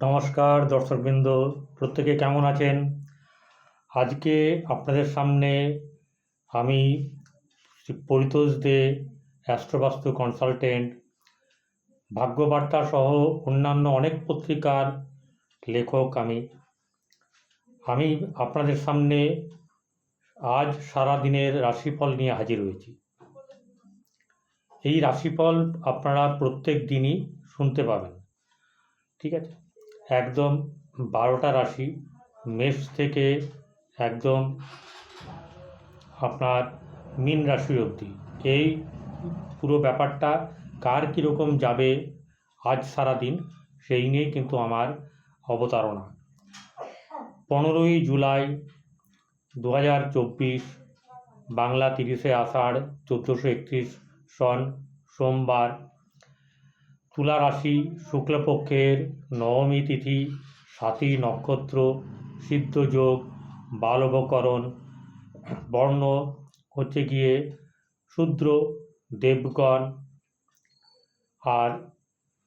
নমস্কার দর্শকবৃন্দ, প্রত্যেকে কেমন আছেন? আজকে আপনাদের সামনে আমি পরিতোষ দে, অ্যাস্ট্রোবাস্তু কনসালটেন্ট, ভাগ্যবার্তা সহ অন্যান্য অনেক পত্রিকার লেখক আমি। আমি আপনাদের সামনে আজ সারা দিনের রাশিফল নিয়ে হাজির হয়েছি। এই রাশিফল আপনারা প্রত্যেক দিনই শুনতে পাবেন, ঠিক আছে? একদম বারোটা রাশি, মেষ থেকে একদম আপনার মীন রাশি অবধি। এই পুরো ব্যাপারটা কার কীরকম যাবে আজ সারা দিন সেই নিয়েই কিন্তু আমার অবতারণা। পনেরোই জুলাই দু হাজার চব্বিশ, বাংলা তিরিশে আষাঢ়, চোদ্দোশো একত্রিশ সন সোমবার তুলা রাশি শুক্লপক্ষের নবমী তিথি সাতই নক্ষত্র, সিদ্ধযোগ, বালবকরণ, বর্ণ হচ্ছে গিয়ে শূদ্র, দেবগণ আর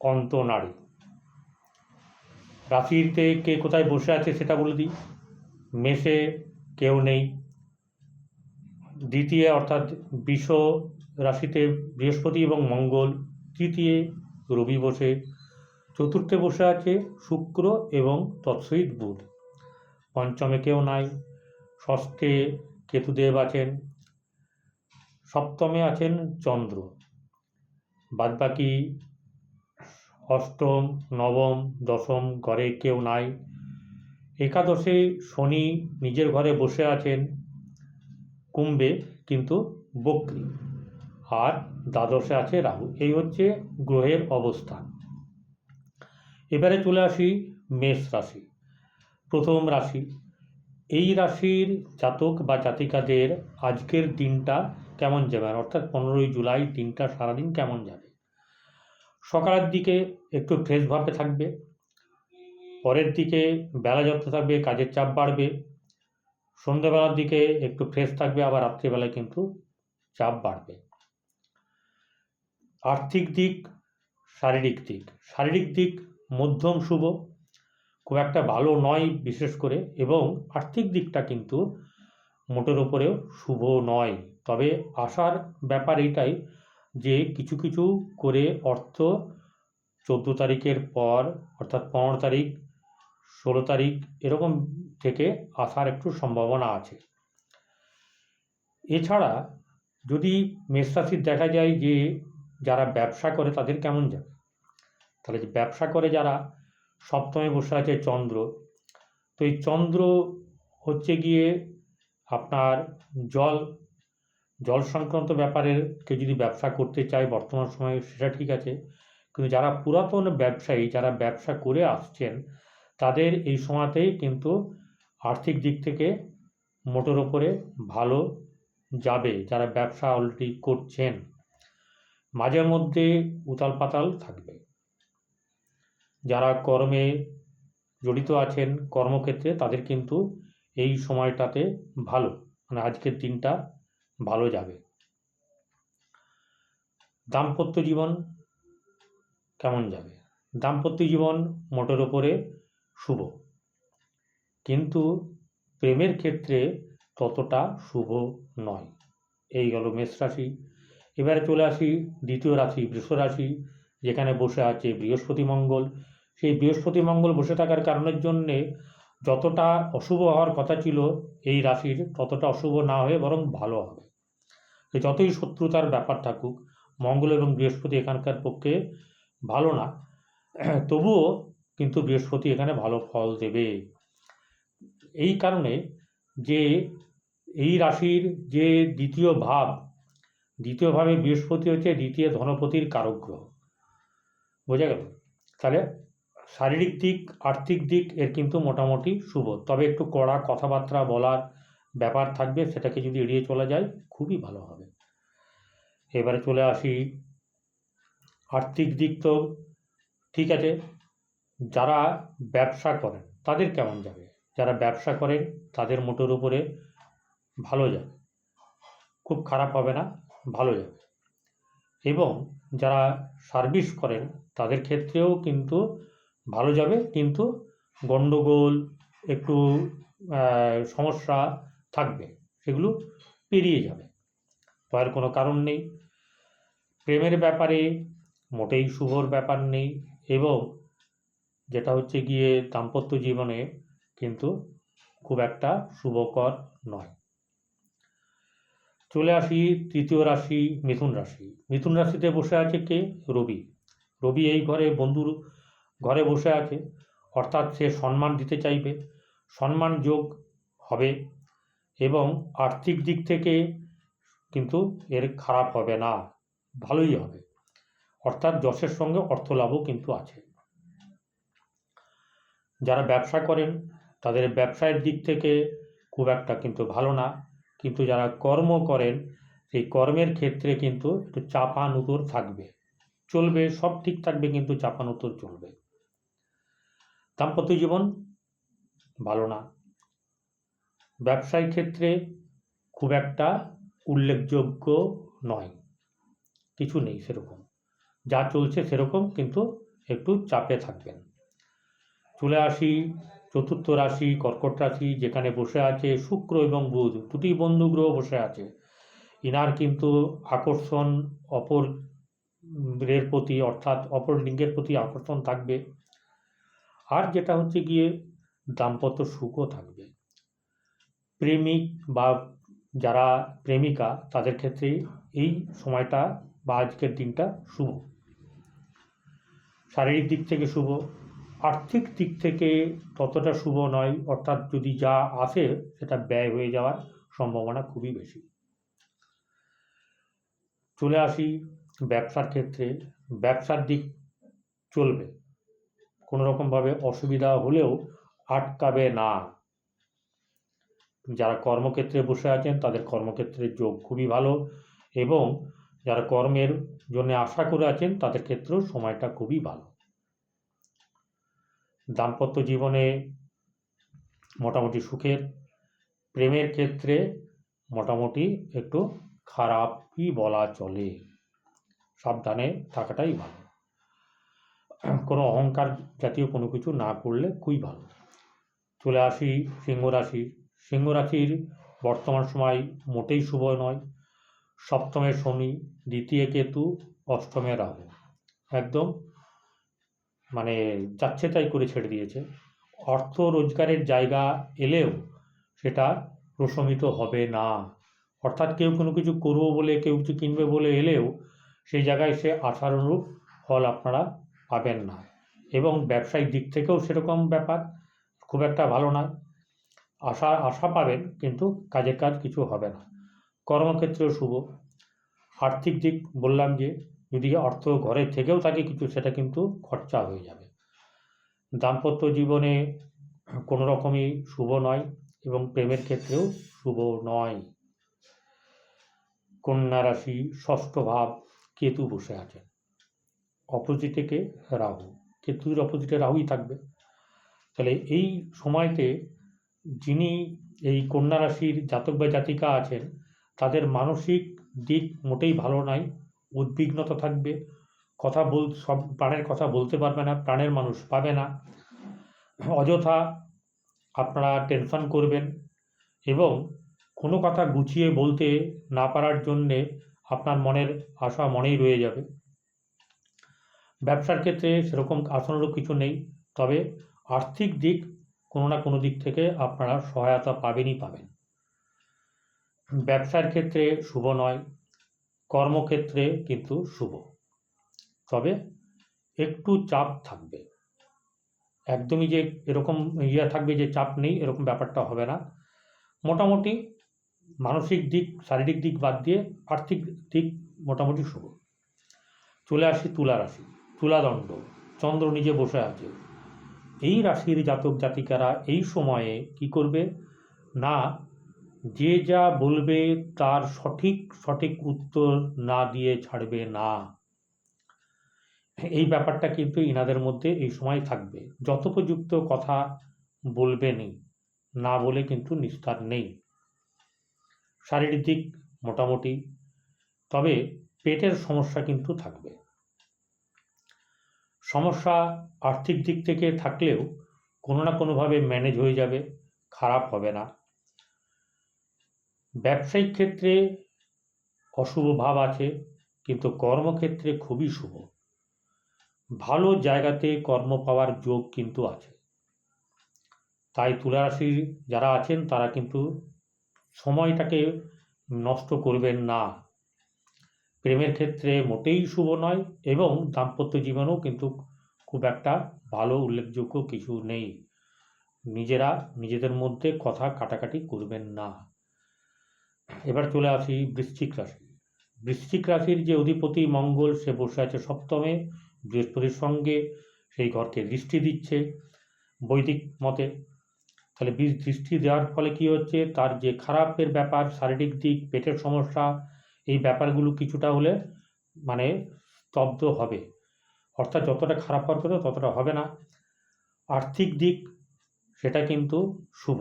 অন্তনারী। রাশিতে কে কোথায় বসে আছে সেটা বলে দিই। মেষে কেউ নেই। দ্বিতীয় অর্থাৎ বিষ রাশিতে বৃহস্পতি এবং মঙ্গল, তৃতীয় রবি বসে, চতুর্থে বসে আছে শুক্র এবং তৎসহিত বুধ। পঞ্চমে কেউ নাই, ষষ্ঠে কেতুদেব আছেন, সপ্তমে আছেন চন্দ্র। বাদবাকি অষ্টম, নবম, দশম ঘরে কেউ নাই। একাদশে শনি নিজের ঘরে বসে আছেন, কুম্ভে কিন্তু বক্রি। আর দ্বাদশে আছে রাহু। এই হচ্ছে গ্রহের অবস্থান। এবারে চলে আসি মেষ রাশি। প্রথম রাশি। এই রাশির জাতক বা জাতিকাদের আজকের দিনটা কেমন যাবে? অর্থাৎ পনেরোই জুলাই দিনটা সারাদিন কেমন যাবে? সকালের দিকে একটু ফ্রেশ ভাবে থাকবে। পরের দিকে বেলা যত থাকবে, কাজের চাপ বাড়বে। সন্ধ্যেবেলার দিকে একটু ফ্রেশ থাকবে, আবার রাত্রিবেলায় কিন্তু চাপ বাড়বে। আর্থিক দিক, শারীরিক দিক। শারীরিক দিক মধ্যম শুভ, খুব একটা ভালো নয় বিশেষ করে, এবং আর্থিক দিকটা কিন্তু মোটের ওপরেও শুভ নয়। তবে আসার ব্যাপার এটাই যে কিছু কিছু করে অর্থ চোদ্দ তারিখের পর, অর্থাৎ পনেরো তারিখ, ষোলো তারিখ, এরকম থেকে আসার একটু সম্ভাবনা আছে। এছাড়া যদি মেষরাশির দেখা যায় যে যারা ব্যবসা করে তাদের কেমন যাবে তাহলে যে ব্যবসা করে যারা, সপ্তমে বসে আছে চন্দ্র। তো এই চন্দ্র হচ্ছে গিয়ে আপনার জল জল সংক্রান্ত ব্যাপারের কেউ যদি ব্যবসা করতে চায়, বর্তমান সময়ে সেটা ঠিক আছে। কিন্তু যারা পুরাতন ব্যবসায়ী, যারা ব্যবসা করে আসছেন, তাদের এই সময়তেই কিন্তু আর্থিক দিক থেকে মোটর ওপরে ভালো যাবে যারা ব্যবসা অলরেডি করছেন। মাঝে মধ্যে উতাল পাতাল থাকবে। যারা কর্মে জড়িত আছেন কর্মক্ষেত্রে, তাদের কিন্তু এই সময়টাতে ভালো মানে আজকের দিনটা ভালো যাবে। দাম্পত্য জীবন কেমন যাবে? দাম্পত্য জীবন মোটের ওপরে শুভ, কিন্তু প্রেমের ক্ষেত্রে ততটা শুভ নয়। এই গেল মেষ রাশি এবারে চলে আসি দ্বিতীয় রাশি, বৃষ রাশি, যেখানে বসে আছে বৃহস্পতি মঙ্গল। সেই বৃহস্পতি মঙ্গল বসে থাকার কারণের জন্যে যতটা অশুভ হওয়ার কথা ছিল, এই রাশির ততটা অশুভ না হয়ে বরং ভালো হবে। যতই শত্রুতার ব্যাপার থাকুক, মঙ্গল এবং বৃহস্পতি এখানকার পক্ষে ভালো না। তবুও কিন্তু বৃহস্পতি এখানে ভালো ফল দেবে। এই কারণে যে এই রাশির যে দ্বিতীয় ভাব দ্বিতীয়ভাবে বৃহস্পতি হচ্ছে দ্বিতীয় ধনপতির কারক গ্রহ বোঝা গেল? তাহলে শারীরিক দিক, আর্থিক দিক এর কিন্তু মোটামুটি শুভ। তবে একটু কড়া কথাবার্তা বলার ব্যাপার থাকবে, সেটাকে যদি এড়িয়ে চলা যায়, খুবই ভালো হবে। এবারে চলে আসি আর্থিক দিক তো ঠিক আছে, যারা ব্যবসা করেন, তাদের কেমন যাবে? যারা ব্যবসা করেন, তাদের মোটর উপরে ভালো যাবে খুব খারাপ হবে না। ভালো যাবে। এবং যারা সার্ভিস করেন, তাদের ক্ষেত্রেও কিন্তু ভালো যাবে। কিন্তু গণ্ডগোল একটু সমস্যা থাকবে, সেগুলো পেরিয়ে যাবে। ভয়ের কোনো কারণ নেই। প্রেমের ব্যাপারে মোটেই শুভর ব্যাপার নেই। এবং যেটা হচ্ছে গিয়ে দাম্পত্য জীবনে কিন্তু খুব একটা শুভকর নয়। চলে আসি তৃতীয় রাশি, মিথুন রাশি। মিথুন রাশিতে বসে আছে কে? রবি। রবি এই ঘরে বন্ধুর ঘরে বসে আছে। অর্থাৎ সে সম্মান দিতে চাইবে। সম্মান যোগ হবে এবং আর্থিক দিক থেকে কিন্তু এর খারাপ হবে না। ভালোই হবে। অর্থাৎ যশের সঙ্গে অর্থ লাভও কিন্তু আছে। যারা ব্যবসা করেন, তাদের ব্যবসায়ের দিক থেকে খুব একটা কিন্তু ভালো না। কিন্তু যারা কর্ম করেন, সেই কর্মের ক্ষেত্রে কিন্তু একটু চাপানুতোর থাকবে। চলবে, সব ঠিক থাকবে, কিন্তু চাপানুতোর চলবে। দাম্পত্য জীবন ভালো না। ব্যবসায়িক ক্ষেত্রে খুব একটা উল্লেখযোগ্য নয়। কিছু নেই সেরকম। যা চলছে সেরকম, কিন্তু একটু চাপে থাকবেন। চলে আসি চতুর্থ রাশি, কর্কট রাশি, যেখানে বসে আছে শুক্র এবং বুধ, দুটি বন্ধু গ্রহ বসে আছে। ইনার কিন্তু আকর্ষণ, অপর এর প্রতি অর্থাৎ অপর লিঙ্গের প্রতি আকর্ষণ থাকবে। আর যেটা হচ্ছে গিয়ে দাম্পত্য সুখও থাকবে। প্রেমিক বা যারা প্রেমিকা, তাদের ক্ষেত্রে এই সময়টা বা আজকের দিনটা শুভ। শারীরিক দিক থেকে শুভ। আর্থিক দিক থেকে ততটা শুভ নয়, অর্থাৎ যদি যা আসে সেটা ব্যয় হয়ে যাওয়ার সম্ভাবনা খুবই বেশি। চলে আসি ব্যবসার ক্ষেত্রে। ব্যবসার দিক চলবে। কোনো রকমভাবে অসুবিধা হলেও আটকাবে না। যারা কর্মক্ষেত্রে বসে আছেন, তাদের কর্মক্ষেত্রের যোগ খুবই ভালো এবং যারা কর্মের জন্য আশা করে আছেন, তাদের ক্ষেত্রেও সময়টা খুবই ভালো। দাম্পত্য জীবনে মোটামুটি সুখের, প্রেমের ক্ষেত্রে মোটামুটি একটু খারাপই বলা চলে। সাবধানে থাকাটাই ভালো। কোনো অহংকার জাতীয় কোনো কিছু না করলে খুবই ভালো। চলে আসি সিংহ রাশি সিংহ রাশির বর্তমান সময় মোটেই শুভ নয়। সপ্তমে শনি, দ্বিতীয় কেতু, অষ্টমে রাহু। একদম মানে যাচ্ছে তাই করে ছেড়ে দিয়েছে। অর্থ রোজগারের জায়গা এলেও সেটা প্রশমিত হবে না। অর্থাৎ কেউ কোনো কিছু করব বলে, কেউ কিছু কিনবে বলে এলেও সেই জায়গায় সে আশানুরূপ ফল আপনারা পাবেন না। এবং ব্যবসায়িক দিক থেকেও সেরকম ব্যাপার খুব একটা ভালো নয় আশা আশা পাবেন কিন্তু কাজের কাজ কিছু হবে না। কর্মক্ষেত্রেও শুভ। আর্থিক দিক বললাম যে যদি অর্থ ঘরে থেকেও থাকে কিছু, সেটা কিন্তু খরচা হয়ে যাবে। দাম্পত্য জীবনে কোনো রকমই শুভ নয় এবং প্রেমের ক্ষেত্রেও শুভ নয়। কন্যা রাশি ষষ্ঠ ভাব কেতু বসে আছেন। অপোজিটে কে রাহু। কেতুর অপোজিটে রাহুই থাকবে। তাহলে এই সময়তে যিনি এই কন্যা রাশির জাতক বা জাতিকা আছেন, তাদের মানসিক দিক মোটেই ভালো নয়। উদ্বিগ্নতা থাকবে। কথা বল, সব প্রাণের কথা বলতে পারবে না, প্রাণের মানুষ পাবে না। অযথা আপনারা টেনশন করবেন এবং কোনো কথা গুছিয়ে বলতে না পারার জন্যে আপনার মনের আশা মনেই রয়ে যাবে। ব্যবসার ক্ষেত্রে সেরকম আশানুরূপ কিছু নেই, তবে আর্থিক দিক কোনো না কোনো দিক থেকে আপনারা সহায়তা পাবেনই পাবেন। ব্যবসার ক্ষেত্রে শুভ নয় কর্মক্ষেত্রে কিন্তু শুভ। তবে একটু চাপ থাকবে। একদমই যে এরকম ইয়ে থাকবে যে চাপ নেই, এরকম ব্যাপারটা হবে না। মোটামুটি মানসিক দিক, শারীরিক দিক বাদ দিয়ে আর্থিক দিক মোটামুটি শুভ। চলে আসি তুলা রাশি, তুলাদণ্ড। চন্দ্র নিজে বসে আছে। এই রাশির জাতক জাতিকারা এই সময়ে কি করবে? না যে যা বলবে তার সঠিক সঠিক উত্তর না দিয়ে ছাড়বে না। এই ব্যাপারটা কিন্তু ইনাদের মধ্যে এই সময় থাকবে। যথোপযুক্ত কথা বলবেনই না বলে কিন্তু নিস্তার নেই। শারীরিক দিক মোটামুটি, তবে পেটের সমস্যা কিন্তু থাকবে। সমস্যা আর্থিক দিক থেকে থাকলেও কোনো না কোনোভাবে ম্যানেজ হয়ে যাবে, খারাপ হবে না। ব্যবসায়িক ক্ষেত্রে অশুভ ভাব আছে, কিন্তু কর্মক্ষেত্রে খুবই শুভ। ভালো জায়গাতে কর্ম পাওয়ার যোগ কিন্তু আছে। তাই তুলা রাশির যারা আছেন, তারা কিন্তু সময়টাকে নষ্ট করবেন না। প্রেমের ক্ষেত্রে মোটেই শুভ নয় এবং দাম্পত্য জীবনেও কিন্তু খুব একটা ভালো উল্লেখযোগ্য কিছু নেই। নিজেরা নিজেদের মধ্যে কথা কাটাকাটি করবেন না। এবার চলে আসি বৃশ্চিক রাশি। বৃশ্চিক রাশির যে অধিপতি মঙ্গল, সে বসে আছে সপ্তমে, বৃহস্পতির সঙ্গে, সেই ঘরকে দৃষ্টি দিচ্ছে বৈদিক মতে। তাহলে দৃষ্টি দেওয়ার ফলে কি হচ্ছে? তার যে খারাপের ব্যাপার, শারীরিক দিক, পেটের সমস্যা, এই ব্যাপারগুলো কিছুটা হলে মানে স্তব্ধ হবে। অর্থাৎ যতটা খারাপ হওয়ার কথা ততটা হবে না। আর্থিক দিক, সেটা কিন্তু শুভ।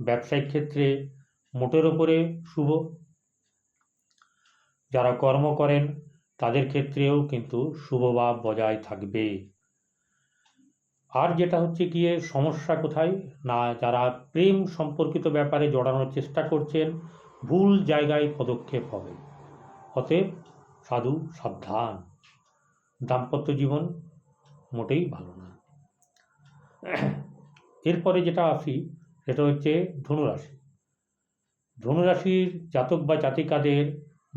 ব্যবসায়িক ক্ষেত্রে মোটের ওপরে শুভ। যারা কর্ম করেন, তাদের ক্ষেত্রেও কিন্তু শুভভাব বজায় থাকবে। আর যেটা হচ্ছে গিয়ে সমস্যা কোথায়? না, যারা প্রেম সম্পর্কিত ব্যাপারে জড়ানোর চেষ্টা করছেন, ভুল জায়গায় পদক্ষেপ হবে। অতএব সাধু সাবধান। দাম্পত্য জীবন মোটেই ভালো না। এরপরে যেটা আসি, সেটা হচ্ছে ধনুরাশি। ধনুরাশির জাতক বা জাতিকাদের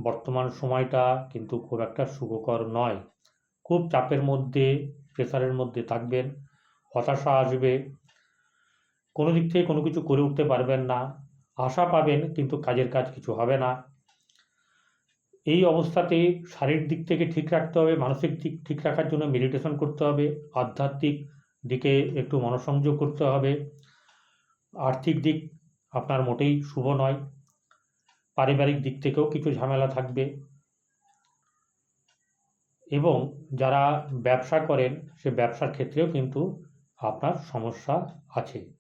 বর্তমান সময়টা কিন্তু খুব একটা সুখকর নয়। খুব চাপের মধ্যে, প্রেসারের মধ্যে থাকবেন, হতাশা আসবে, কোনো দিক থেকে কোনো কিছু করে উঠতে পারবেন না, আশা পাবেন কিন্তু কাজের কাজ কিছু হবে না। এই অবস্থাতে শারীরিক দিক থেকে ঠিক রাখতে হবে, মানসিক দিক ঠিক রাখার জন্য মেডিটেশন করতে হবে, আধ্যাত্মিক দিকে একটু মনোসংযোগ করতে হবে, আর্থিক দিক আপনার মোটেই শুভ নয়। পারিবারিক দিক থেকেও কিছু ঝামেলা থাকবে। এবং যারা ব্যবসা করেন, সে ব্যবসার ক্ষেত্রেও কিন্তু আপনার সমস্যা আছে।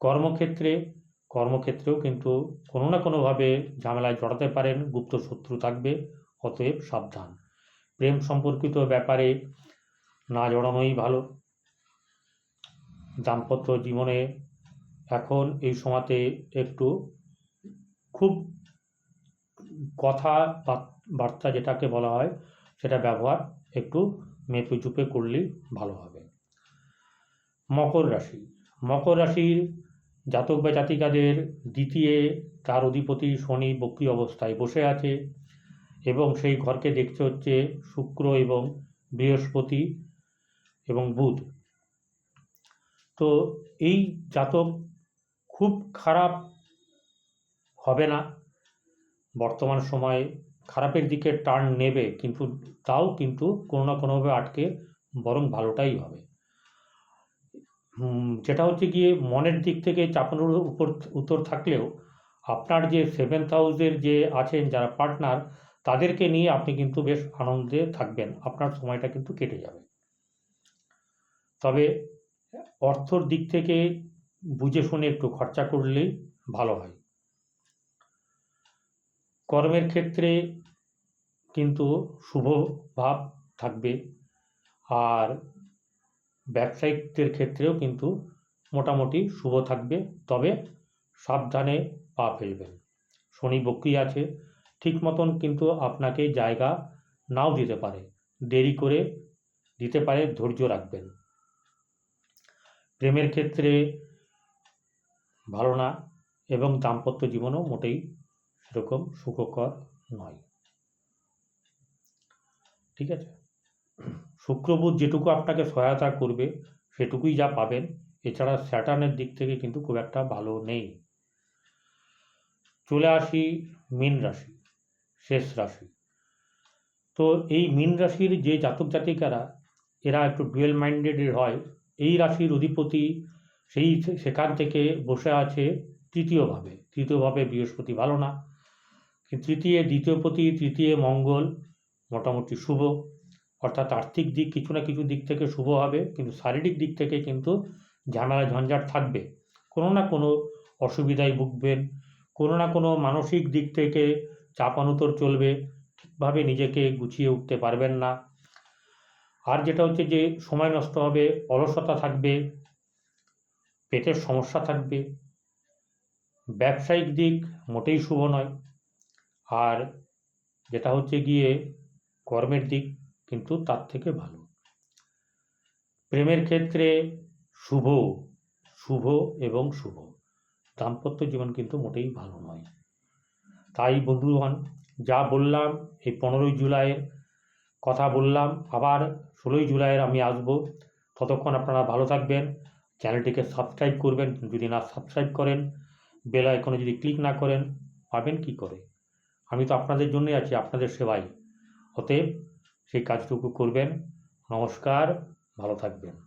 কর্মক্ষেত্রে, কর্মক্ষেত্রেও কিন্তু কোনো না কোনোভাবে ঝামেলায় জড়াতে পারেন, গুপ্ত শত্রু থাকবে, অতএব সাবধান। প্রেম সম্পর্কিত ব্যাপারে না জড়ানোই ভালো। দাম্পত্য জীবনে এখন এই সময়তে একটু খুব কথা বার্তা যেটাকে বলা হয়, সেটা ব্যবহার একটু মেপে চুপে করলেই ভালো হবে। মকর রাশি। মকর রাশির জাতক বা জাতিকাদের দ্বিতীয় তার অধিপতি শনি বক্রি অবস্থায় বসে আছে এবং সেই ঘরকে দেখতে হচ্ছে শুক্র এবং বৃহস্পতি এবং বুধ। তো এই জাতক খুব খারাপ হবে না। বর্তমান সময়ে খারাপের দিকে টার্ন নেবে, কিন্তু তাও কিন্তু কোনো না কোনোভাবে আটকে বরং ভালোটাই হবে। যেটা হচ্ছে গিয়ে মনের দিক থেকে চাপানোর উপর উত্তর থাকলেও আপনার যে সেভেন্থ হাউসের যে আছেন যারা পার্টনার তাদেরকে নিয়ে আপনি কিন্তু বেশ আনন্দে থাকবেন। আপনার সময়টা কিন্তু কেটে যাবে। তবে অর্থর দিক থেকে বুঝে শুনে একটু খরচা করলেই ভালো হয়। কর্মের ক্ষেত্রে কিন্তু শুভ ভাব থাকবে আর ব্যবসায়িকদের ক্ষেত্রেও কিন্তু মোটামুটি শুভ থাকবে। তবে সাবধানে পা ফেলবেন। শনি বক্রি আছে, ঠিক মতন কিন্তু আপনাকে জায়গা নাও দিতে পারে। দেরি করে দিতে পারে, ধৈর্য রাখবেন। প্রেমের ক্ষেত্রে ভালো না এবং দাম্পত্য জীবনও মোটেই সেরকম সুখকর নয়। ঠিক আছে? শুক্রবুধ যেটুকু আপনাকে সহায়তা করবে, সেটুকুই যা পাবেন। এছাড়া স্যাটার্নের দিক থেকে কিন্তু খুব একটা ভালো নেই। চলে আসি মীন রাশি, শেষ রাশি। তো এই মীন রাশির যে জাতক জাতিকারা এরা একটু ডুয়েল মাইন্ডেডের হয়। এই রাশির অধিপতি সেই সেখান থেকে বসে আছে তৃতীয়ভাবে তৃতীয়ভাবে বৃহস্পতি ভালো না। তৃতীয়, দ্বিতীয় প্রতি তৃতীয় মঙ্গল মোটামুটি শুভ। অর্থাৎ আর্থিক দিক কিছু না কিছু দিক থেকে শুভ হবে, কিন্তু শারীরিক দিক থেকে কিন্তু ঝামেলা ঝঞ্ঝাট থাকবে। কোনো না কোনো অসুবিধায় ভুগবেন, কোনো না কোনো মানসিক দিক থেকে চাপানুতর চলবে, ঠিকভাবে নিজেকে গুছিয়ে উঠতে পারবেন না। আর যেটা হচ্ছে যে সময় নষ্ট হবে, অলসতা থাকবে পেটের সমস্যা থাকবে। ব্যবসায়িক দিক মোটেই শুভ নয়। আর যেটা হচ্ছে গিয়ে কর্মের দিক কিন্তু তার থেকে ভালো। প্রেমের ক্ষেত্রে শুভ শুভ এবং শুভ। দাম্পত্য জীবন কিন্তু মোটেই ভালো নয়। তাই বন্ধুগণ, যা বললাম, এই পনেরোই জুলাইয়ের কথা বললাম। আবার ষোলোই জুলাইয়ের আমি আসব। ততক্ষণ আপনারা ভালো থাকবেন। চ্যানেলটিকে সাবস্ক্রাইব করবেন। যদি না সাবস্ক্রাইব করেন, বেল আইকনে যদি ক্লিক না করেন, পাবেন কি করে? আমি তো আপনাদের জন্যই আছি, আপনাদের সেবাই। অতএব সেই কাজটুকু করবেন। নমস্কার, ভালো থাকবেন।